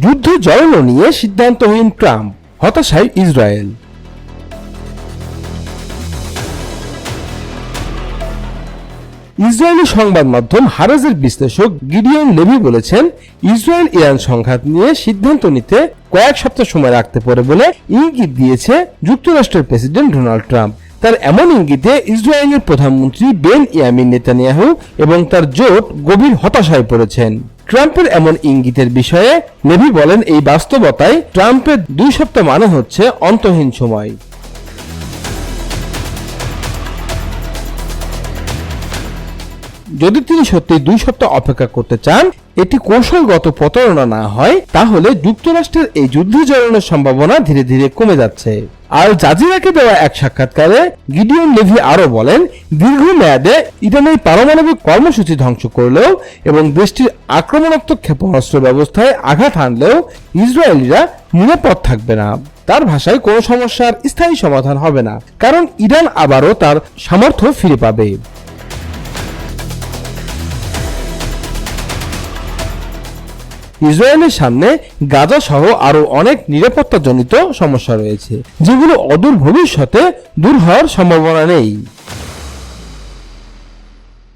যুদ্ধ জড়ানো নিয়ে সিদ্ধান্তহীন ট্রাম্প, হতাশায় ইসরায়েল। ইসরায়েলি সংবাদ মাধ্যম হারাজের বিশ্লেষক গিডিয়ন লেভি বলেছেন, ইসরায়েল ইরান সংঘাত নিয়ে সিদ্ধান্ত নিতে কয়েক সপ্তাহ সময় রাখতে পারে বলে ইঙ্গিত দিয়েছে যুক্তরাষ্ট্রের প্রেসিডেন্ট ডোনাল্ড ট্রাম্প। তার এমন ইঙ্গিতে ইসরায়েলের প্রধানমন্ত্রী বেন ইয়ামিন নেতানিয়াহু এবং তার জোট গভীর হতাশায় পড়েছেন। ট্রাম্পের এমন ইঙ্গিতের বিষয়ে নেভি বলেন এই বাস্তবতায় ট্রাম্পের দুই সপ্তাহ মানে হচ্ছে অন্তহীন সময়। যদি তিনি সত্যি দুই সপ্তাহ অপেক্ষা করতে চান, এটি কৌশলগত প্রতারণা না হয়, তাহলে যুক্তরাষ্ট্রের এই যুদ্ধে জড়ানোর সম্ভাবনা ধীরে ধীরে কমে যাচ্ছে। আর জাজিরাকে দেওয়া এক সাক্ষাৎকারে গিডিয়ন লেভি আরও বলেন দীর্ঘমেয়াদে ইরানের পারমাণবিক কর্মসূচি ধ্বংস করলেও এবং দেশটির আক্রমণাত্মক ক্ষেপণাস্ত্র ব্যবস্থায় আঘাত হানলেও ইসরায়েলিরা নিরাপদ থাকবে না। তার ভাষায় কোনো সমস্যার স্থায়ী সমাধান হবে না, কারণ ইরান আবারও তার সামর্থ্য ফিরে পাবে। ইসরায়েলের সামনে গাজা সহ আরও অনেক নিরাপত্তাজনিত সমস্যা রয়েছে, যেগুলো অদূর ভবিষ্যতে দূর হওয়ার সম্ভাবনা নেই।